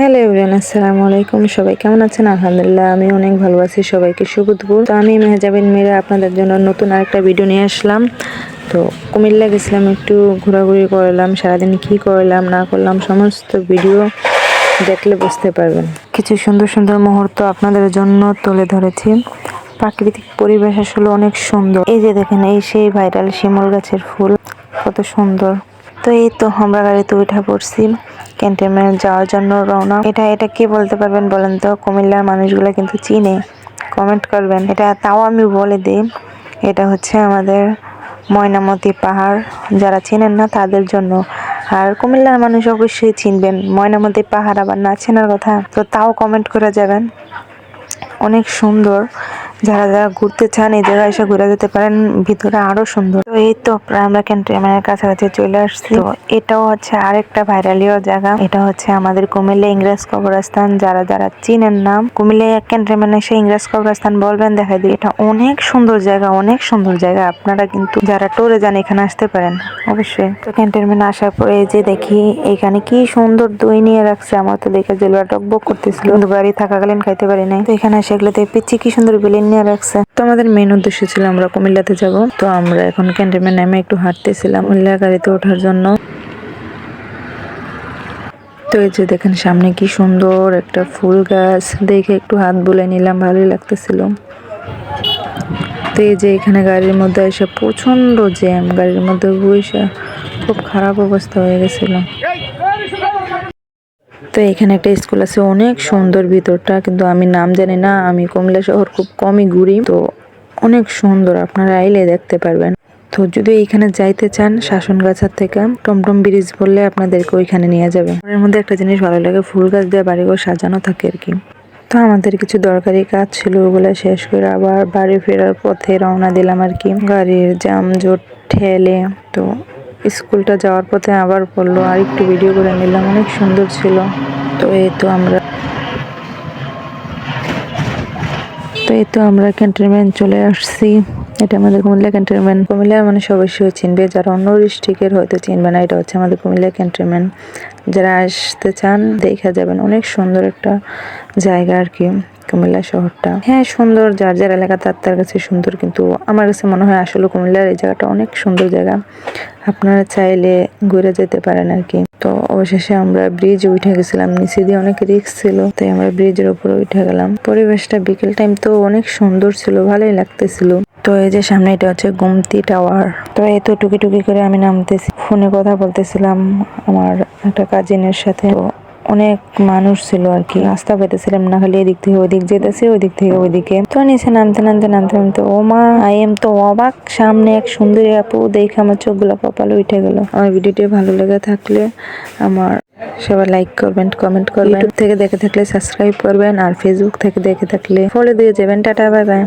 Hello everyone, আসসালামু আলাইকুম। সবাই কেমন আছেন? আলহামদুলিল্লাহ, আমি অনেক ভালো আছি। সবাইকে শুভ দুপুর তো আমি মেহজাবিন মিরা, আপনাদের জন্য নতুন আরেকটা ভিডিও নিয়ে আসলাম। তো কুমিল্লা গেছিলাম, একটু ঘোরাঘুরি করলাম, সারাদিন কি করলাম, না করলাম, সমস্ত ভিডিও দেখলে বুঝতে পারবেন। কিছু সুন্দর সুন্দর মুহূর্ত আপনাদের জন্য তুলে ধরেছি। প্রাকৃতিক পরিবেশ আসলে অনেক সুন্দর। এই যে দেখেন, এই সেই ভাইরাল শিমল গাছের ফুল, কত সুন্দর। তো এই তো, আমরা গাড়িতে উঠা পড়ছি। ক্যান্টনমেন্ট যাওয়ার জন্য রওনা। এটা এটা কি বলতে পারবেন বলেন তো? কুমিল্লার মানুষগুলো কিন্তু চিনে। কমেন্ট করবেন। এটা তাও আমি বলে দিই। এটা হচ্ছে আমাদের ময়নামতি পাহাড়। যারা চেনেন না তাদের জন্য। আর কুমিল্লার মানুষ অবশ্যই চিনবেন। ময়নামতি পাহাড় আবার না চেনার কথা। তো তাও কমেন্ট করে যাবেন। অনেক সুন্দর। যারা যারা ঘুরতে চান এই জায়গায় এসে ঘুরে যেতে পারেন ভিতরে আরও সুন্দর। তো এই তো আমরা ক্যান্টনমেন্টের কাছাকাছি চলে আসছি। তো এটাও হচ্ছে আরেকটা ভাইরালিও জায়গা। এটা হচ্ছে আমাদের কুমিল্লা ইংরেজ কবরস্থান। যারা যারা চিনেন নাম, কুমিল্লা ক্যান্টনমেন্ট এসে ইংরেজ কবরস্থান বলবেন দেখা দিই। এটা অনেক সুন্দর জায়গা, অনেক সুন্দর জায়গা। আপনারা কিন্তু যারা টোরে যান, এখানে আসতে পারেন, অবশ্যই। তো ক্যান্টনমেন্ট আসার পরে যে দেখি, এখানে কি সুন্দর দই নিয়ে রাখছে। আমার তো দেখে জেলুয়া টকবক করতেছিল। বাড়ি থাকাকালীন খাইতে পারি নাই। তো এখানে এগুলো পিচ্ছি কি সুন্দর বিলিন নিয়ে রাখছে। তো আমাদের মেন উদ্দেশ্য ছিল আমরা কুমিল্লাতে যাব। তো আমরা এখন ক্যান্টনমেন্ট নামে একটু হাঁটতেছিলাম কুমিল্লা গাড়িতে ওঠার জন্য। তো এই যে দেখেন, সামনে কি সুন্দর একটা ফুল গাছ। দেখে একটু হাত বুলে নিলাম, ভালোই লাগতেছিল। তো এই যে এখানে গাড়ির মধ্যে এসে প্রচণ্ড জ্যাম। গাড়ির মধ্যে বসে খুব খারাপ অবস্থা হয়ে গেছিল। তো এখানে একটা স্কুল আছে, অনেক সুন্দর ভিতরটা, কিন্তু আমি নাম জানি না, আমি কুমিল্লা শহর খুব কমই ঘুরি। তো অনেক সুন্দর, আপনারা আইলে দেখতে পারবেন। তো যদি এইখানে যাইতে চান শাসনগাছার থেকে টমটম ব্রিজ বললে আপনাদেরকে ওইখানে নিয়ে যাবে। এর মধ্যে একটা জিনিস ভালো লাগে, ফুল গাছ দিয়ে বাড়িঘর সাজানো থাকে আর কি। তো আমাদের কিছু দরকারি কাজ ছিল ওগুলো শেষ করে আবার বাড়ি ফেরার পথে রওনা দিলাম আর কি। গাড়ির জাম জোট ঠেলে, তো স্কুলটা যাওয়ার পথে আবার পড়ল আর একটু ভিডিও করে নিলাম, অনেক সুন্দর ছিল। তো এই তো আমরা তো এই তো আমরা ক্যান্টনমেন্ট চলে আসছি। এটা আমাদের কুমিল্লা ক্যান্টনমেন্ট। কুমিল্লার মানুষ অবশ্যই চিনবে, যারা অন্য ডিস্ট্রিক্টের হয়তো চিনবে না, এটা হচ্ছে আমাদের কুমিল্লা ক্যান্টনমেন্ট। যারা আসতে চান, দেখা যাবেন, অনেক সুন্দর একটা জায়গা আর কি, কুমিল্লা শহরটা। হ্যাঁ সুন্দর, যার যার এলাকা, তার তার কাছে সুন্দর, কিন্তু আমার কাছে মনে হয় আসলে কুমিল্লার এই জায়গাটা অনেক সুন্দর জায়গা। আপনারা চাইলে ঘুরে যেতে পারেন আর কি। তো অবশেষে আমরা ব্রিজ উঠে গেছিলাম, নিচে দিয়ে অনেক রিক্স ছিল, তাই আমরা ব্রিজের উপরে উঠে গেলাম। পরিবেশটা বিকেল টাইম তো অনেক সুন্দর ছিল, ভালোই লাগতেছিল। তো এই যে সামনে এটা হচ্ছে গুমতি টাওয়ার। তো এই তো টুকি টুকি করে আমি নামতেছি। ফোনে কথা বলতেছিলাম আমার একটা কাজিনের সাথে। তো অনেক মানুষ ছিল আর কি। রাস্তা পেতেছিলাম না খালি এদিক থেকে ওদিক যেতেছি ওই দিক থেকে ওইদিকে। তো নিচে নামতে নামতে নামতে নামতে ও মা আই এম তো অবাক। সামনে এক সুন্দরী আপু দেখে আমার চোখগুলো কপাল উঠে গেল। আমার ভিডিওটি ভালো লেগে থাকলে আমার সবাই লাইক করবেন কমেন্ট করবেন। ইউটিউব থেকে দেখে থাকলে সাবস্ক্রাইব করবেন আর ফেসবুক থেকে দেখে থাকলে ফলো দিয়ে যাবেন। Tata bye bye